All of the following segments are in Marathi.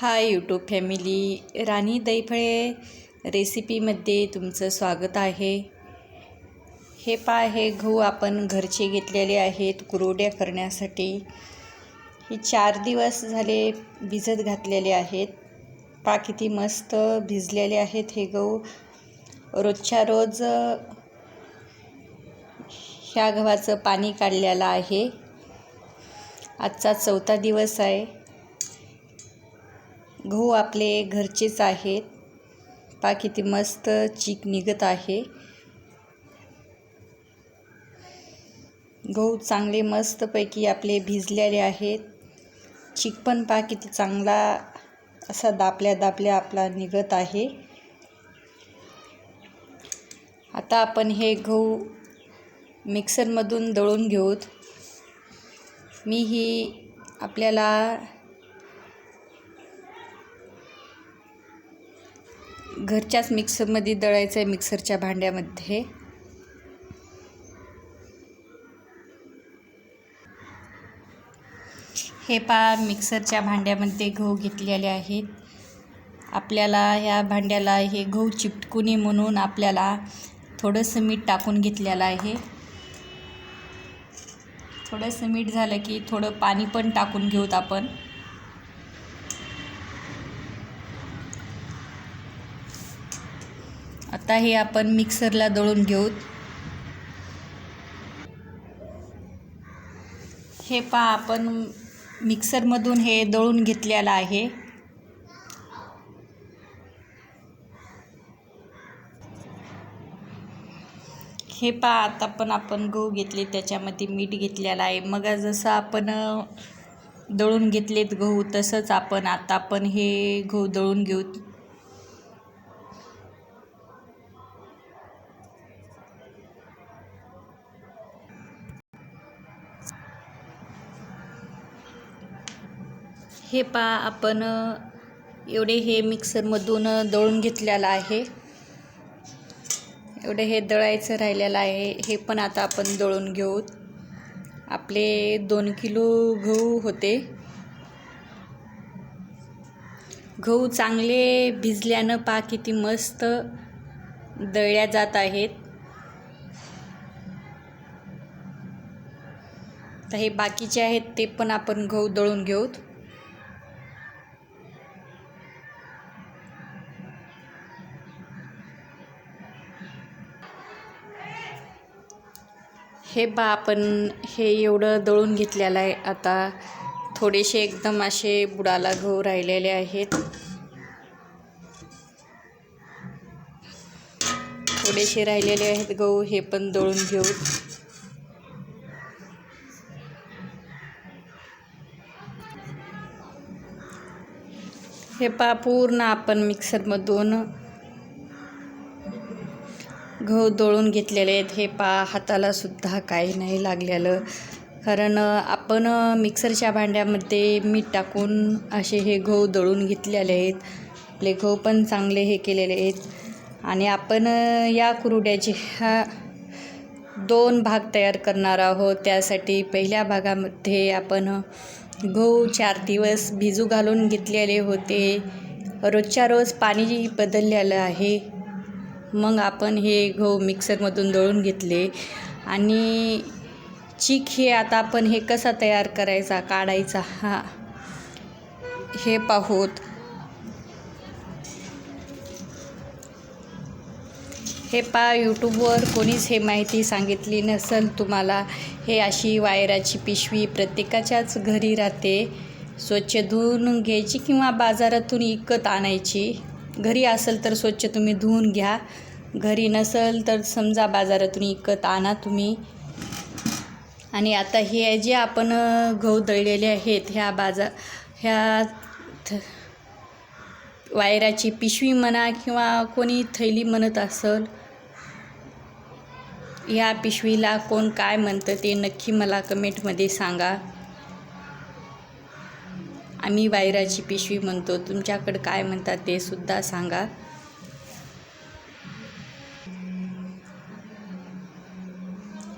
हाय यूट्यूब फॅमिली राणी दैफळे रेसिपीमध्ये तुमचं स्वागत आहे. हे पा हे गहू आपण घरचे घेतलेले आहेत कुरोड्या करण्यासाठी. हे चार दिवस झाले भिजत घातलेले आहेत. पा किती मस्त भिजलेले आहेत हे गहू. रोजच्या रोज ह्या गव्हाचं पाणी काढलेलं आहे. आजचा चौथा दिवस आहे. गहू आपले घरचेच आहेत. पा किती मस्त चीक निघत आहे. गहू चांगले मस्तपैकी आपले भिजलेले आहेत. चीक पण पा किती चांगला असा दापल्या दापल्या आपला निघत आहे. आता आपण हे गहू मिक्सरमधून दळून घेऊत. मी ही आपल्याला घरच्याच मिक्सरमध्ये दळायचं आहे मिक्सरच्या भांड्यामध्ये. हे पा मिक्सरच्या भांड्यामध्ये गहू घेतलेले आहेत. आपल्याला ह्या भांड्याला हे गहू चिपकू नये म्हणून आपल्याला थोडंसं मीठ टाकून घेतलेलं आहे. थोडंसं मीठ झालं की थोडं पाणी पण टाकून घेऊत आपण. आता हे आपण मिक्सरला दळून घेऊ हे पहा आपण मिक्सरमधून हे दळून घेतलेलं आहे. हे पहा आता पण आपण गहू घेतले त्याच्यामध्ये मीठ घेतलेलं आहे. मग जसं आपण दळून घेतलेत गहू तसंच आपण आता पण हे गहू दळून घेऊ हे पा आपण एवढे हे मिक्सरमधून दळून घेतलेलं आहे. एवढे हे दळायचं राहिलेलं आहे. हे पण आता आपण दळून घेऊ आपले दोन किलो गहू होते. गहू चांगले भिजल्यानं पा किती मस्त दळल्या जात आहेत. तर हे बाकीचे आहेत ते पण आपण गहू दळून घेऊत. हे बा आपण हे एवढं दळून घेतलेलं आहे. आता थोडेसे एकदम असे बुडाला गहू राहिलेले आहेत. थोडेसे राहिलेले आहेत गहू हे पण दळून घेऊ. हे पा पूर्ण आपण मिक्सरमधून गहू दळून घेतलेले आहेत. हे पा हातालासुद्धा काही नाही लागलेलं. कारण आपण मिक्सरच्या भांड्यामध्ये मीठ टाकून असे हे गहू दळून घेतलेले आहेत. आपले गहू पण चांगले हे केलेले आहेत. आणि आपण या कुरुड्याचे ह्या दोन भाग तयार करणार आहोत. त्यासाठी पहिल्या भागामध्ये आपण गहू चार दिवस भिजू घालून घेतलेले होते. रोजच्या रोज पाणी बदललेलं आहे. मग आपण हे गहू मिक्सरमधून दळून घेतले. आणि चीक हे आता आपण हे कसा तयार करायचा काढायचा हा हे पाहूत. हे पा यूट्यूबवर कोणीच हे माहिती सांगितली नसेल तुम्हाला. हे अशी वायराची पिशवी प्रत्येकाच्याच घरी राहते. स्वच्छ धुवून घ्यायची किंवा बाजारातून विकत आणायची. घरी असेल तर स्वच्छ तुम्ही धुवून घ्या. घरी नसेल तर समजा बाजारातून विकत आणा तुम्ही. आणि आता हे जे आपण गहू दळलेले आहेत ह्या बाजार ह्या वायराची पिशवी म्हणा किंवा कोणी थैली म्हणत असेल या पिशवीला कोण काय म्हणतं ते नक्की मला कमेंटमध्ये सांगा. आम्ही वायराची पिशवी म्हणतो तुमच्याकडं काय म्हणतात ते सुद्धा सांगा.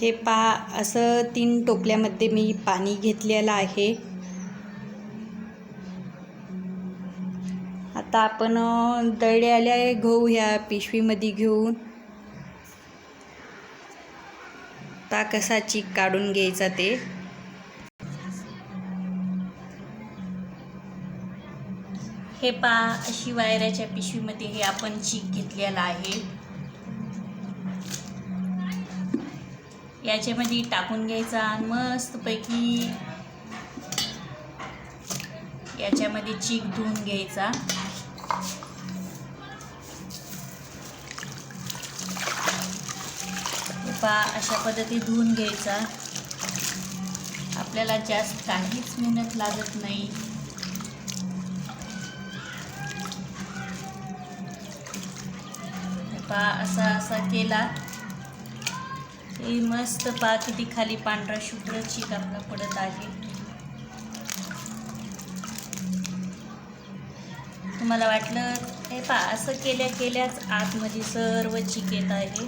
हे पा असं तीन टोपल्यामध्ये मी पाणी घेतलेलं आहे. आता आपण अ, आल्या गहू ह्या पिशवीमध्ये घेऊन ता कसा चीक काढून घ्यायचा ते. हे पा अशी वायराच्या पिशवीमध्ये हे आपण चीक घेतलेला आहे. याच्यामध्ये टाकून घ्यायचा आणि मस्तपैकी याच्यामध्ये चीक धुवून घ्यायचा. पहा अशा पद्धती धुवून घ्यायचा. आपल्याला जास्त काहीच मेहनत लागत नाही. पहा असा असा केला. हे मस्त पहा किती खाली पांढरा शुभ्र चीक आपला पडत आहे. तुम्हाला वाटलं हे पा असं केल्या केल्याच आतमध्ये सर्व चीक येत आहे.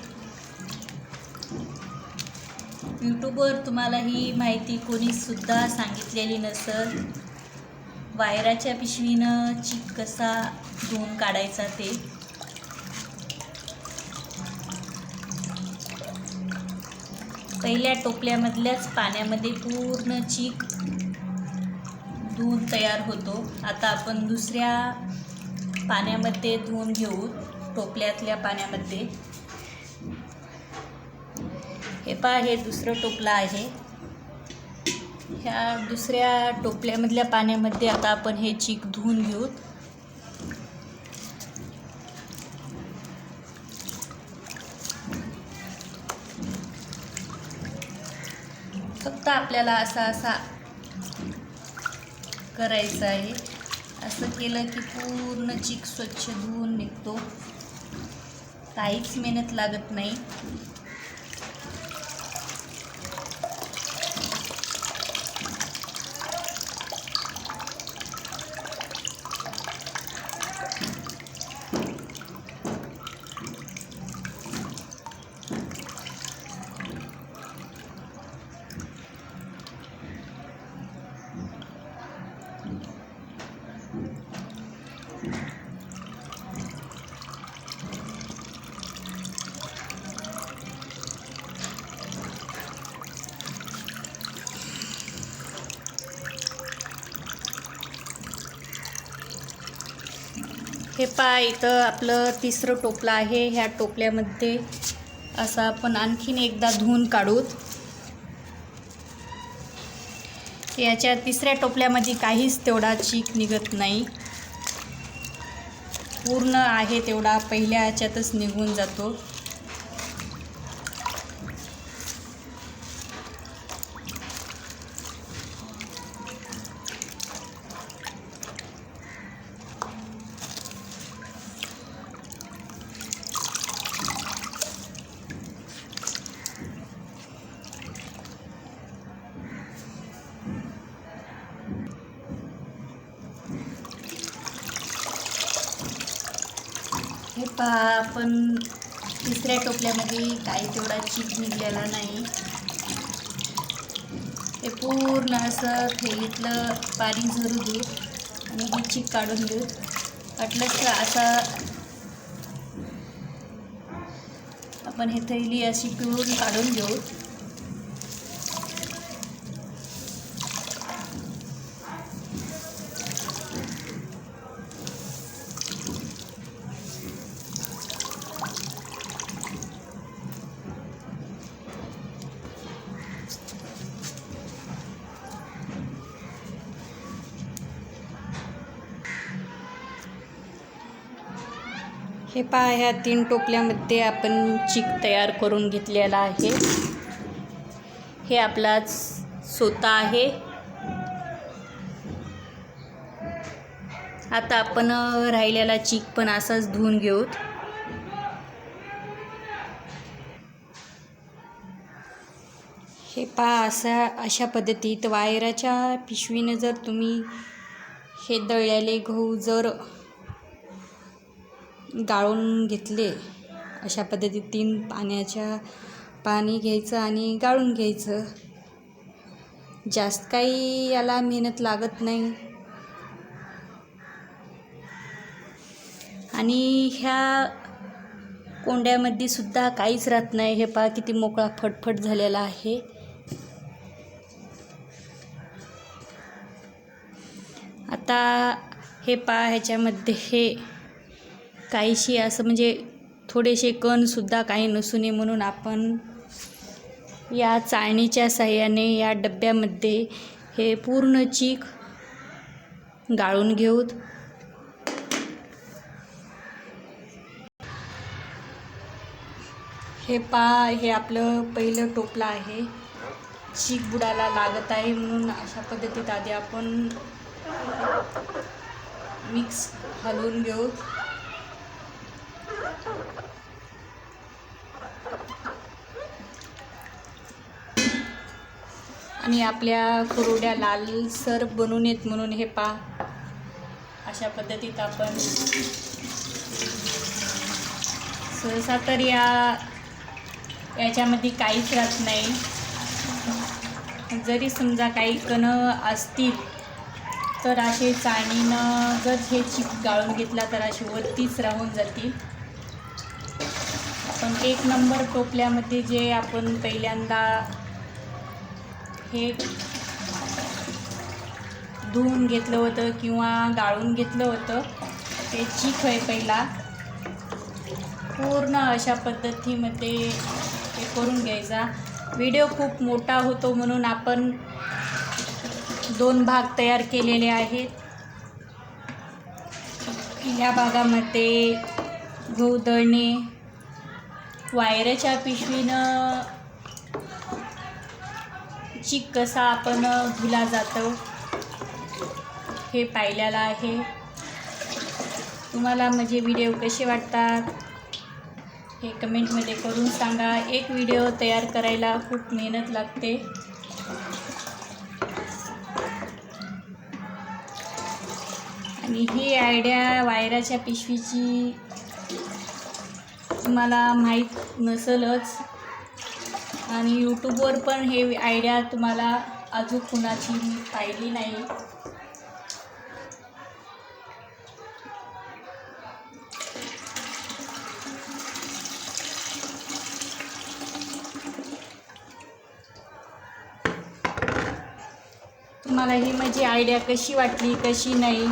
यूट्यूबवर तुम्हाला ही माहिती कोणीसुद्धा सांगितलेली नसल. वायराच्या पिशवीनं चीक कसा धुवून काढायचा ते. पहिल्या टोपल्यामधल्याच पाण्यामध्ये पूर्ण चीक धुवून तयार होतो. आता आपण दुसऱ्या पाण्यामध्ये धुवून घेऊ टोपल्यातल्या पाण्यामध्ये. हे पहा हे दुसरं टोपलं आहे. ह्या दुसऱ्या टोपल्यामधल्या पाण्यामध्ये आता आपण हे चीक धुवून घेऊ. फक्त आपल्याला असा असा करायचं आहे. असं केलं की पूर्ण चीक स्वच्छ धुवून निघतो. काहीच मेहनत लागत नाही. हे पहा इथं आपलं तिसरं टोपलं आहे. ह्या टोपल्यामध्ये असं आपण आणखीन एकदा धुवून काढूत याच्या तिसऱ्या टोपल्यामध्ये काहीच तेवढा चीक निघत नाही. पूर्ण आहे तेवढा. पहिल्या ह्याच्यातच निघून जातो. पहा आपण तिसऱ्या टोपल्यामध्ये काही तेवढा चीज निघलेला नाही. ते पूर्ण असं थैलीतलं पाणी झरू देऊ आणि ही चीक काढून देऊ. वाटलंच तर असं आपण हे थैली अशी पिळून काढून घेऊ. पहा ह्या तीन टोपल्यामध्ये आपण चीक तयार करून घेतलेला आहे. हे आपला सोता आहे. आता आपण राहिलेला चीक पण असाच धुवून घेऊत. हे पहा असा अशा पद्धतीत वायराच्या पिशवीनं जर तुम्ही हे दळलेले गहू जर गाळून घेतले. अशा पद्धतीत तीन पाण्याच्या पाणी घ्यायचं आणि गाळून घ्यायचं. जास्त काही याला मेहनत लागत नाही. आणि ह्या कोंड्यामध्ये सुद्धा काहीच राहत नाही. हे पहा किती मोकळा फटफट झालेला आहे. आता हे पहा ह्याच्यामध्ये हे काहीशी असं म्हणजे थोडेसे कणसुद्धा काही नसू नये म्हणून आपण या चाळणीच्या साह्याने या डब्यामध्ये हे पूर्ण चीक गाळून घेऊत. हे पा हे आपलं पहिलं टोपलं आहे. चीक बुडाला लागत आहे म्हणून अशा पद्धतीत आधी आपण मिक्स हलवून घेऊ आणि आपल्या कुरुड्या लालसर बनून येत म्हणून हे पा. अशा पद्धतीत आपण सहसा तर या याच्यामध्ये काहीच राहत नाही. जरी समजा काही कण असतील तर असे चाळणीनं जर हे चिप गाळून घेतला तर असे वरतीच राहून जातील. पण एक नंबर टोपल्यामध्ये जे आपण पहिल्यांदा हे धुवून घेतलं होतं किंवा गाळून घेतलं होतं. ते चीक आहे पहिला. पूर्ण अशा पद्धतीमध्ये हे करून घ्यायचा. व्हिडिओ खूप मोठा होतो म्हणून आपण दोन भाग तयार केलेले आहेत. या भागामध्ये गहू दळणे वायऱ्याच्या पिशवीनं चिक कसा आपण धुला जातो हे पाहिलेलं आहे. तुम्हाला माझे व्हिडिओ कसे वाटतात हे कमेंटमध्ये करून सांगा. एक व्हिडिओ तयार करायला खूप मेहनत लागते. आणि ही आयडिया वायराच्या पिशवीची तुम्हाला माहीत नसेलच. आणि यूट्यूबवर पण हे आयडिया तुम्हाला अजून कुणाची मी पाहिली नाही. तुम्हाला ही माझी आयडिया कशी वाटली कशी नाही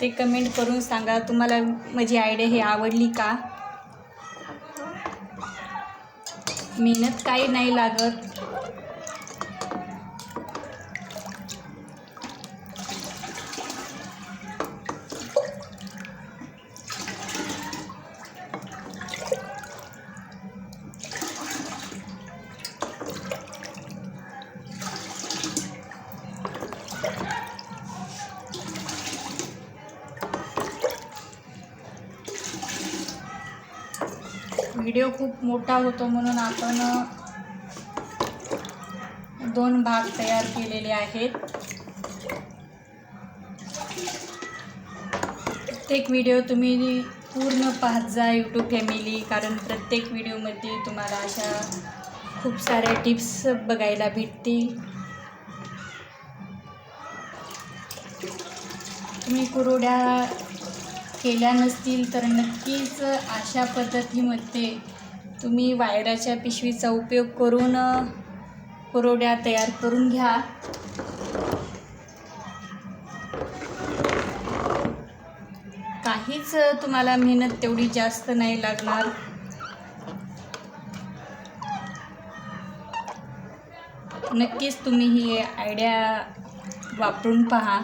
ते कमेंट करून सांगा. तुम्हाला माझी आयडिया ही आवडली का? मेहनत काही नाही लागत. व्हिडिओ खूप मोठा होतो म्हणून आपण दोन भाग तयार केलेले आहेत. प्रत्येक व्हिडिओ तुम्ही पूर्ण पाहत जा यूट्यूब फॅमिली कारण प्रत्येक व्हिडिओमध्ये तुम्हाला अशा खूप साऱ्या टिप्स बघायला भेटतील. तुम्ही कुरोड्या केल्या नसतील तर नक्कीच अशा पद्धतीमध्ये तुम्ही वायराच्या पिशवीचा उपयोग करून कुरोड्या तयार करून घ्या. काहीच तुम्हाला मेहनत तेवढी जास्त नाही लागणार. नक्कीच तुम्ही ही आयडिया वापरून पहा.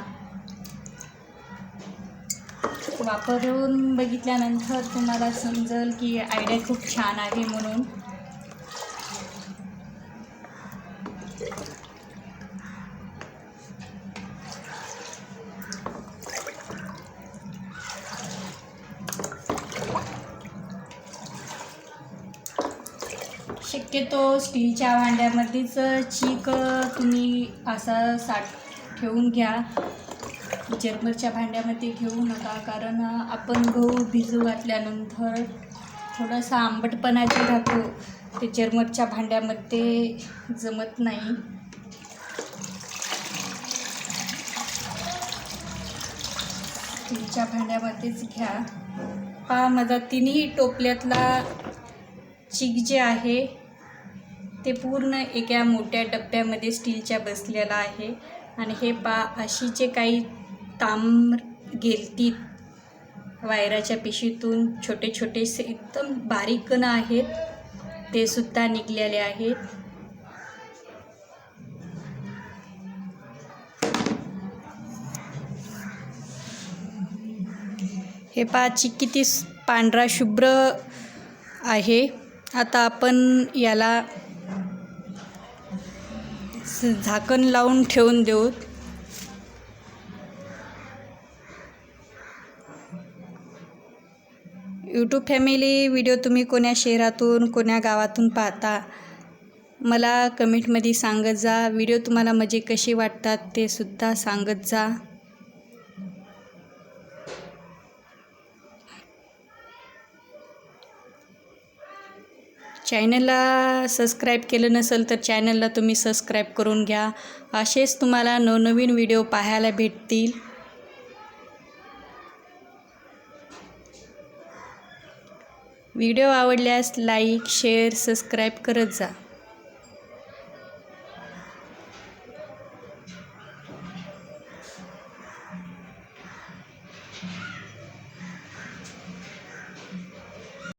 वापरून बघितल्यानंतर तुम्हाला समजेल की आयडिया खूप छान आहे म्हणून. शक्यतो स्टीलच्या भांड्यामध्येच चीक तुम्ही असा साठ ठेवून घ्या. जर्मरच्या भांड्यामध्ये घेऊ नका कारण आपण गहू भिजू घातल्यानंतर थोडासा आंबटपणाचे राहतो ते जर्मरच्या भांड्यामध्ये जमत नाही. स्टीलच्या भांड्यामध्येच घ्या. पहा माझा तिन्ही टोपल्यातला चिक जे आहे ते पूर्ण एका मोठ्या डब्यामध्ये स्टीलच्या बसलेला आहे. आणि हे पा अशी जे काही तांब गेलतीत वायराच्या पिशीतून. छोटे छोटेसे एकदम बारीक कण आहेत. ते सुद्धा निघलेले आहेत. हे पाची किती पांढरा शुभ्र आहे. आता आपण याला झाकण लावून ठेवून देऊ. यूट्यूब फॅमिली व्हिडिओ तुम्ही कोण्या शहरातून कोण्या गावातून पाहता? मला कमेंटमध्ये सांगत जा. व्हिडिओ तुम्हाला मजे कसे वाटतात ते सुद्धा सांगत जा. चॅनलला सबस्क्राईब केलं नसेल तर चॅनलला तुम्ही सबस्क्राईब करून घ्या. असेच तुम्हाला नवनवीन व्हिडिओ पाहायला भेटतील. व्हिडिओ आवडल्यास लाईक शेअर सबस्क्राईब करत जा.